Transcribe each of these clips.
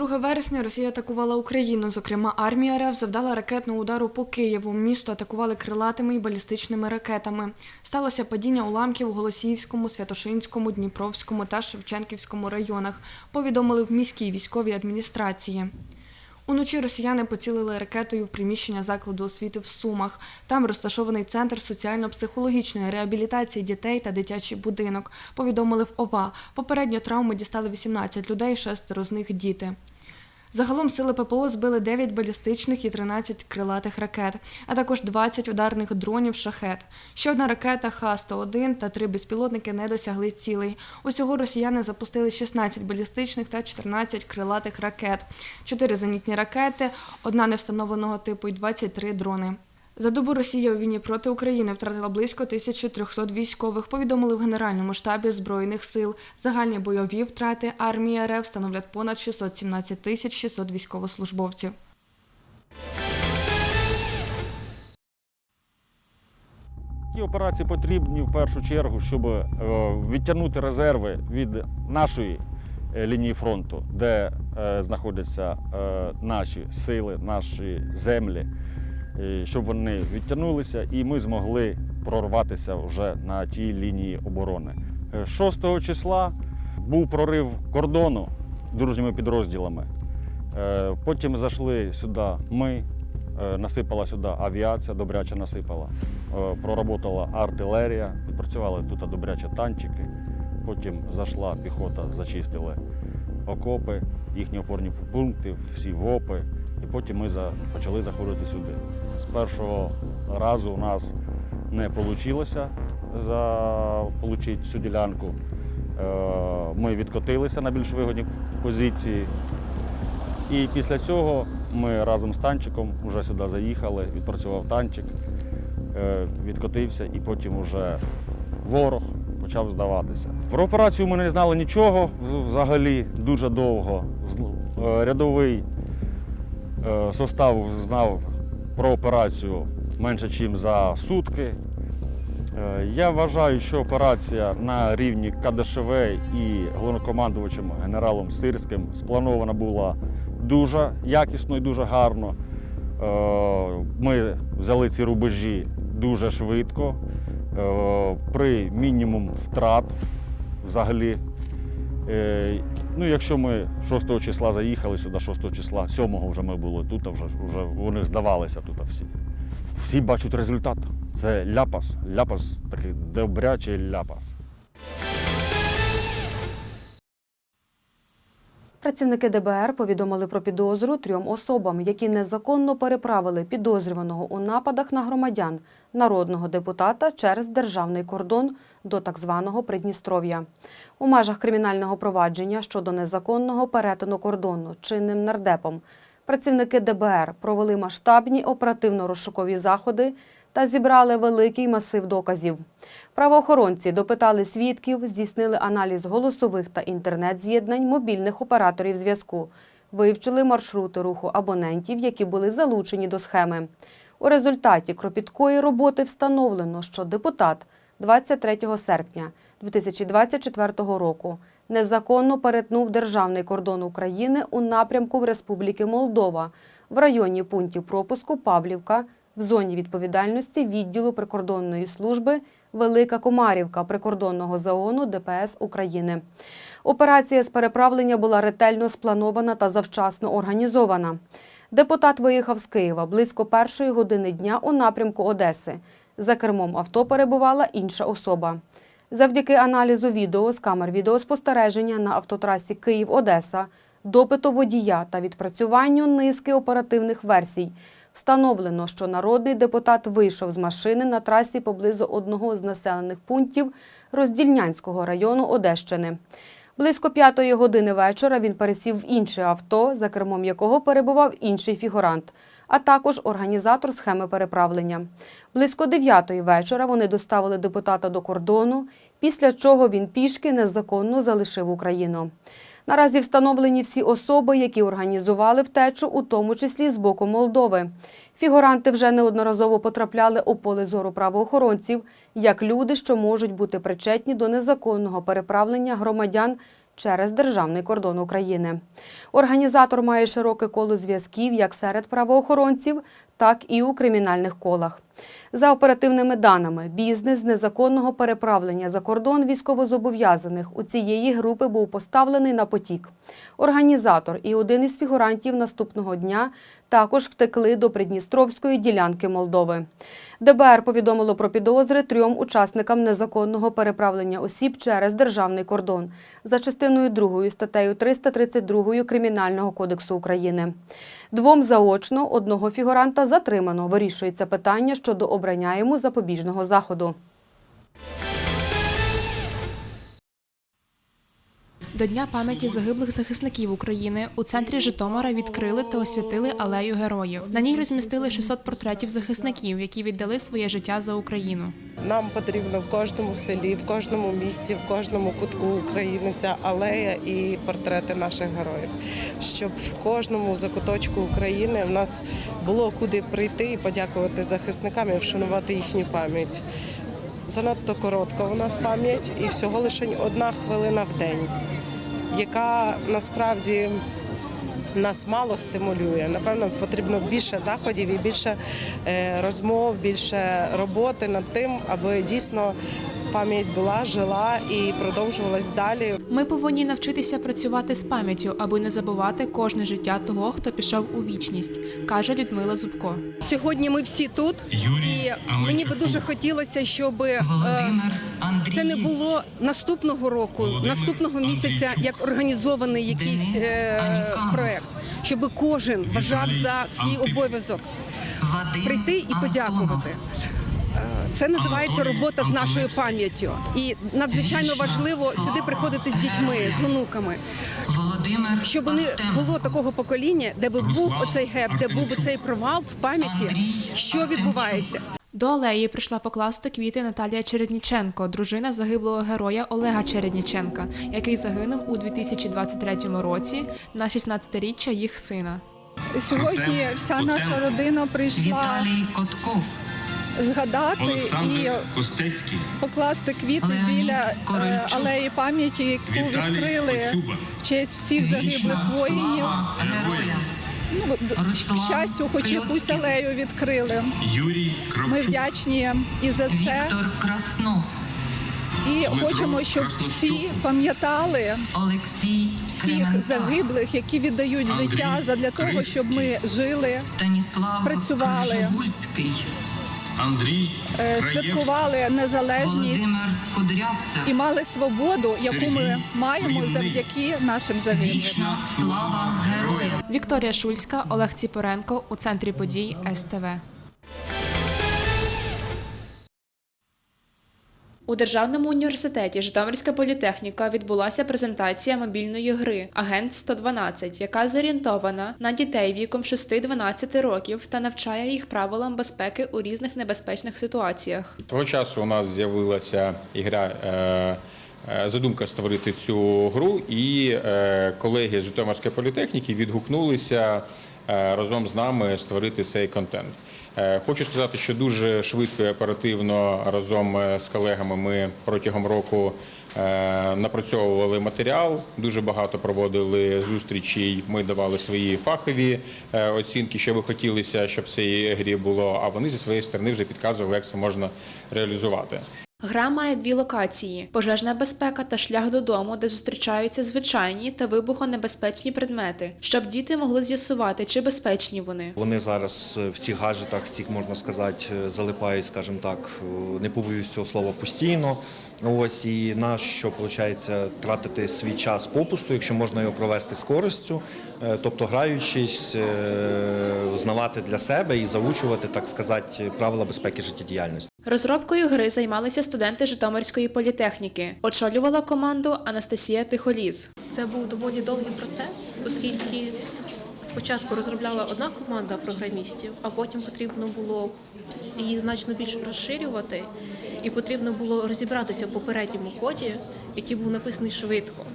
ніч на 2 вересня Росія атакувала Україну. Зокрема, армія РФ завдала ракетного удару по Києву. Місто атакували крилатими і балістичними ракетами. Сталося падіння уламків у Голосіївському, Святошинському, Дніпровському та Шевченківському районах. Повідомили в міській військовій адміністрації. Уночі росіяни поцілили ракетою в приміщення закладу освіти в Сумах. Там розташований центр соціально-психологічної реабілітації дітей та дитячий будинок. Повідомили в ОВА. Попередньо травми дістали 18 людей, шестеро з них діти. Загалом сили ППО збили 9 балістичних і 13 крилатих ракет, а також 20 ударних дронів шахет. Ще одна ракета Х-101 та три безпілотники не досягли цілей. Усього росіяни запустили 16 балістичних та 14 крилатих ракет, 4 зенітні ракети, одна невстановленого типу і 23 дрони. За добу Росія у війні проти України втратила близько 1300 військових, повідомили в Генеральному штабі Збройних сил. Загальні бойові втрати армії РФ становлять понад 617 тисяч 600 військовослужбовців. Ті операції потрібні в першу чергу, щоб е, відтягнути резерви від нашої е, лінії фронту, де е, знаходяться наші сили, наші землі, щоб вони відтягнулися і ми змогли прорватися вже на тій лінії оборони. Е, 6 числа був прорив кордону дружніми підрозділами. Е, Потім зайшли сюди ми, е, насипала сюди авіація, добряче насипала. Е, Проработала артилерія, відпрацювали тут добряче танчики. Потім зайшла піхота, зачистили окопи, їхні опорні пункти, всі ВОПи. І потім ми за- почали заходити сюди. З першого разу у нас не вийшло отримати цю ділянку. Е, Ми відкотилися на більш вигодні позиції. І після цього ми разом з танчиком вже сюди заїхали, відпрацював танчик, е, відкотився і потім вже ворог почав здаватися. Про операцію ми не знали нічого взагалі дуже довго. Е, Рядовий состав знав про операцію менше, ніж за сутки. Е, Я вважаю, що операція на рівні КДШВ і головнокомандувачем генералом Сирським спланована була дуже якісно і дуже гарно. Е, Ми взяли ці рубежі дуже швидко, е, при мінімум втрат взагалі. Е, Ну, якщо ми 6 числа заїхали сюди, 6 числа, 7 вже ми були тут, вже, вже вони здавалися тут всі. Всі бачать результат. Це ляпас. Ляпас такий добрячий ляпас. Працівники ДБР повідомили про підозру трьом особам, які незаконно переправили підозрюваного у нападах на громадян народного депутата через державний кордон до так званого Придністров'я. У межах кримінального провадження щодо незаконного перетину кордону чинним нардепом працівники ДБР провели масштабні оперативно-розшукові заходи та зібрали великий масив доказів. Правоохоронці допитали свідків, здійснили аналіз голосових та інтернет-з'єднань мобільних операторів зв'язку, вивчили маршрути руху абонентів, які були залучені до схеми. У результаті кропіткої роботи встановлено, що депутат 23 серпня 2024 року незаконно перетнув державний кордон України у напрямку Республіки Молдова в районі пунктів пропуску Павлівка в зоні відповідальності відділу прикордонної служби Велика Комарівка прикордонного загону ДПС України. Операція з переправлення була ретельно спланована та завчасно організована. Депутат виїхав з Києва близько першої години дня у напрямку Одеси. За кермом авто перебувала інша особа. Завдяки аналізу відео з камер відеоспостереження на автотрасі Київ-Одеса, допиту водія та відпрацюванню низки оперативних версій встановлено, що народний депутат вийшов з машини на трасі поблизу одного з населених пунктів Роздільнянського району Одещини. Близько п'ятої години вечора він пересів в інше авто, за кермом якого перебував інший фігурант, а також організатор схеми переправлення. Близько дев'ятої вечора вони доставили депутата до кордону, після чого він пішки незаконно залишив Україну. Наразі встановлені всі особи, які організували втечу, у тому числі з боку Молдови. Фігуранти вже неодноразово потрапляли у поле зору правоохоронців як люди, що можуть бути причетні до незаконного переправлення громадян через державний кордон України. Організатор має широке коло зв'язків як серед правоохоронців, так і у кримінальних колах. За оперативними даними, бізнес з незаконного переправлення за кордон військовозобов'язаних у цієї групи був поставлений на потік. Організатор і один із фігурантів наступного дня також втекли до Придністровської ділянки Молдови. ДБР повідомило про підозри трьом учасникам незаконного переправлення осіб через державний кордон за частиною 2 статтею 332 Кримінального кодексу України. Двом заочно, одного фігуранта затримано. Вирішується питання щодо обрання йому запобіжного заходу. До Дня пам'яті загиблих захисників України у центрі Житомира відкрили та освятили алею героїв. На ній розмістили 600 портретів захисників, які віддали своє життя за Україну. Нам потрібно в кожному селі, в кожному місті, в кожному кутку України ця алея і портрети наших героїв, щоб в кожному закуточку України в нас було куди прийти і подякувати захисникам і вшанувати їхню пам'ять. Занадто коротка у нас пам'ять, і всього лише одна хвилина в день, яка насправді нас мало стимулює. Напевно, потрібно більше заходів і більше е, розмов, більше роботи над тим, аби дійсно пам'ять була, жила і продовжувалась далі. Ми повинні навчитися працювати з пам'яттю, аби не забувати кожне життя того, хто пішов у вічність, каже Людмила Зубко. Сьогодні ми всі тут, і мені би дуже хотілося, щоб е, Володимир Андрій. це не було наступного року, наступного місяця, як організований якийсь е, проект, щоб кожен вважав за свій обов'язок Вадим прийти і подякувати. Це називається робота з нашою пам'яттю, і надзвичайно важливо сюди приходити з дітьми, з онуками, Володимир щоб не було такого покоління, де би був оцей геп, де був би цей провал в пам'яті, що відбувається. До алеї прийшла покласти квіти Наталія Чередніченко, дружина загиблого героя Олега Чередніченка, який загинув у 2023 році на 16-річчя їх сина. Сьогодні вся наша родина прийшла Віталій Котков. Згадати і Костецький, покласти квіти Леонід біля е, Корольчук. алеї пам'яті, яку Віталій відкрили в честь всіх загиблих воїнів. Ну, к щастю, хоч якусь алею відкрили. Юрій Ми вдячні і за це, Віктор Краснов. і Дмитро хочемо, щоб всі пам'ятали Олексій всіх Кременка. загиблих, які віддають Андрій життя задля того, щоб ми жили, Станіслав працювали. Андрій е, святкували незалежність. І мали свободу, яку ми маємо завдяки нашим загиблим. Слава героям. Вікторія Шульська, Олег Ціпоренко у центрі подій СТВ. У Державному університеті Житомирська політехніка відбулася презентація мобільної гри Агент 112, яка зорієнтована на дітей віком 6-12 років та навчає їх правилам безпеки у різних небезпечних ситуаціях. Того часу у нас з'явилася ігра. е, е, Задумка створити цю гру, і е, колеги з Житомирської політехніки відгукнулися разом з нами створити цей контент. Е, Хочу сказати, що дуже швидко і оперативно разом е, з колегами ми протягом року е, напрацьовували матеріал. Дуже багато проводили зустрічей. Ми давали свої фахові оцінки, що би хотілося, щоб в цій грі було. А вони зі своєї сторони вже підказували, як це можна реалізувати. Гра має дві локації: пожежна безпека та шлях додому, де зустрічаються звичайні та вибухонебезпечні предмети, щоб діти могли з'ясувати, чи безпечні вони. Вони зараз е, в цих гаджетах, цих можна сказати, е, залипають, скажімо так, е, не побоюсь цього слова постійно. Ось і на що виходить тратити свій час попусту, якщо можна його провести з користю, тобто граючись, знавати для себе і заучувати, так сказати, правила безпеки життєдіяльності. Розробкою гри займалися студенти Житомирської політехніки. Очолювала команду Анастасія Тихоліз. Це був доволі довгий процес, оскільки спочатку розробляла одна команда програмістів, а потім потрібно було її значно більше розширювати, і потрібно було розібратися в попередньому коді, який був написаний швидко.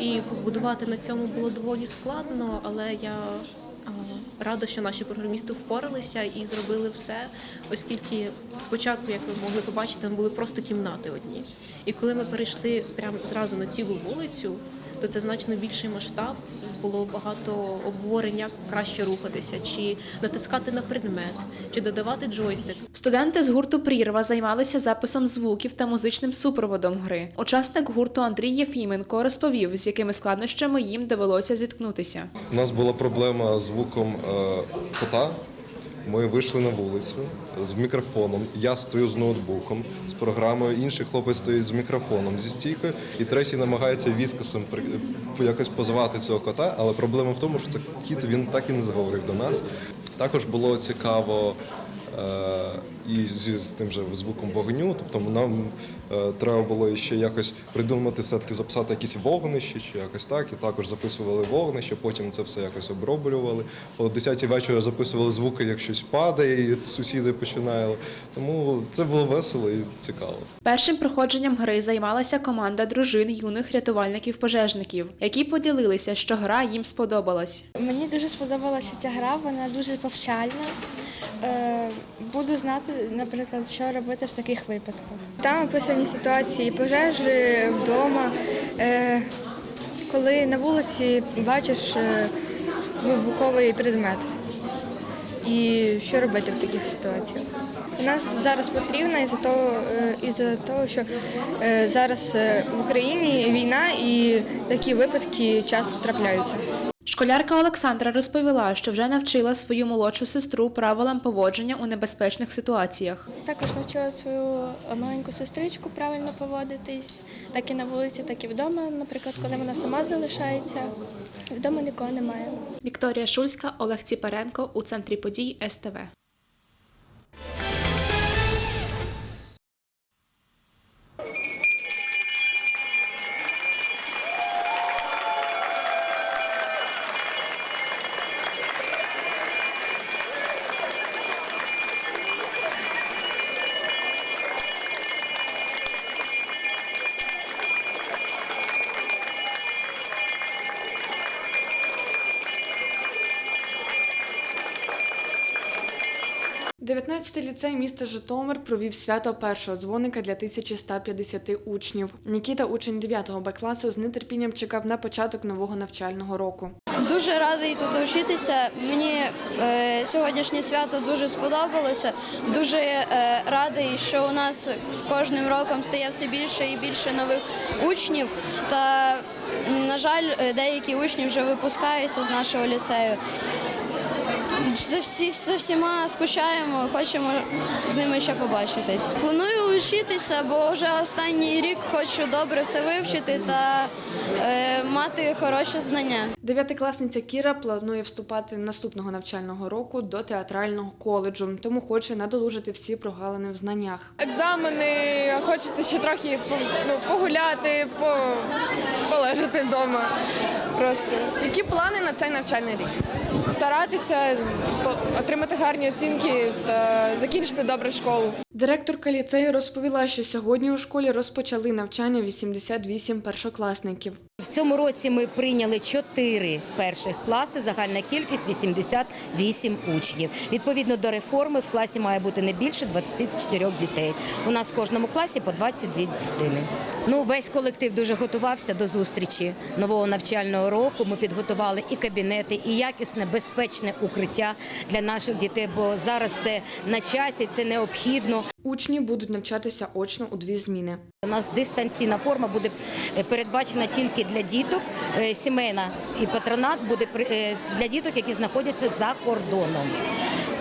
І побудувати на цьому було доволі складно, але я рада, що наші програмісти впоралися і зробили все, оскільки спочатку, як ви могли побачити, там були просто кімнати одні. І коли ми перейшли прямо зразу на цілу вулицю, то це значно більший масштаб. Було багато обговорення, як краще рухатися, чи натискати на предмет, чи додавати джойстик. Студенти з гурту Прірва займалися записом звуків та музичним супроводом гри. Учасник гурту Андрій Єфіменко розповів, з якими складнощами їм довелося зіткнутися. У нас була проблема з звуком е, кота. Ми вийшли на вулицю з мікрофоном. Я стою з ноутбуком, з програмою. Інший хлопець стоїть з мікрофоном зі стійкою, і третій намагається віскасом якось позвати цього кота. Але проблема в тому, що це кіт він так і не заговорив до нас. Також було цікаво. Е, І зі з тим же звуком вогню, тобто нам е, треба було ще якось придумати все-таки записати якісь вогнища чи якось так. І також записували вогнище, потім це все якось оброблювали. О 10 вечора записували звуки, як щось падає, і сусіди починали. Тому це було весело і цікаво. Першим проходженням гри займалася команда дружин юних рятувальників-пожежників, які поділилися, що гра їм сподобалась. Мені дуже сподобалася ця гра, вона дуже повчальна. Е, Буду знати, наприклад, що робити в таких випадках. Там описані ситуації пожежі вдома, е, коли на вулиці бачиш е, вибуховий предмет. І що робити в таких ситуаціях. Вона зараз потрібна із-за того, із-за того, що зараз в Україні війна і такі випадки часто трапляються. Школярка Олександра розповіла, що вже навчила свою молодшу сестру правилам поводження у небезпечних ситуаціях. Також навчила свою маленьку сестричку правильно поводитись, так і на вулиці, так і вдома. Наприклад, коли вона сама залишається, вдома нікого немає. Вікторія Шульська, Олег Ціпаренко у центрі подій СТВ. – 19-й ліцей міста Житомир провів свято першого дзвоника для 1150 учнів. Нікіта, учень 9 Б класу, з нетерпінням чекав на початок нового навчального року. Дуже радий тут вчитися. Мені е, сьогоднішнє свято дуже сподобалося. Дуже е, радий, що у нас з кожним роком стає все більше і більше нових учнів. Та, на жаль, е, деякі учні вже випускаються з нашого ліцею. За, всі, за всіма скучаємо, хочемо з ними ще побачитись. Планую вчитися, бо вже останній рік хочу добре все вивчити та е, мати хороші знання. Дев'ятикласниця Кіра планує вступати наступного навчального року до театрального коледжу, тому хоче надолужити всі прогалини в знаннях. Екзамени, хочеться ще трохи ну, погуляти, по, полежати вдома. Просто. Які плани на цей навчальний рік? Старатися отримати гарні оцінки та закінчити добре школу. Директорка ліцею розповіла, що сьогодні у школі розпочали навчання 88 першокласників. В цьому році ми прийняли 4 перших класи, загальна кількість 88 учнів. Відповідно до реформи в класі має бути не більше 24 дітей. У нас в кожному класі по 22 дитини. Ну, весь колектив дуже готувався до зустрічі нового навчального року. Ми підготували і кабінети, і якісне безпечне укриття для наших дітей, бо зараз це на часі, це необхідно. Учні будуть навчатися очно у дві зміни. У нас дистанційна форма буде е, передбачена тільки для діток. Е, Сімейна і патронат буде е, для діток, які знаходяться за кордоном.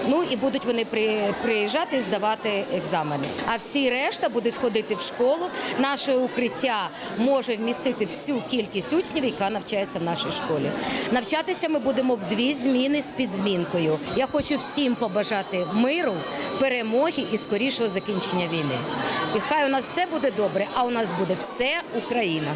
Ну і будуть вони при- приїжджати здавати екзамени. А всі решта будуть ходити в школу. Наше укриття може вмістити всю кількість учнів, яка навчається в нашій школі. Навчатися ми будемо в дві зміни з підзмінкою. Я хочу всім побажати миру, перемоги і скорішого закінчення війни. І хай у нас все буде добре, а у нас буде все Україна.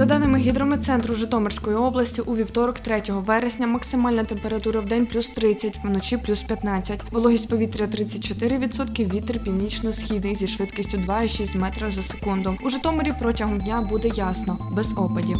За даними гідрометцентру Житомирської області, у вівторок, 3 вересня, максимальна температура в день плюс 30, вночі плюс 15. Вологість повітря 34%, вітер північно-східний зі швидкістю 2,6 метра за секунду. У Житомирі протягом дня буде ясно, без опадів.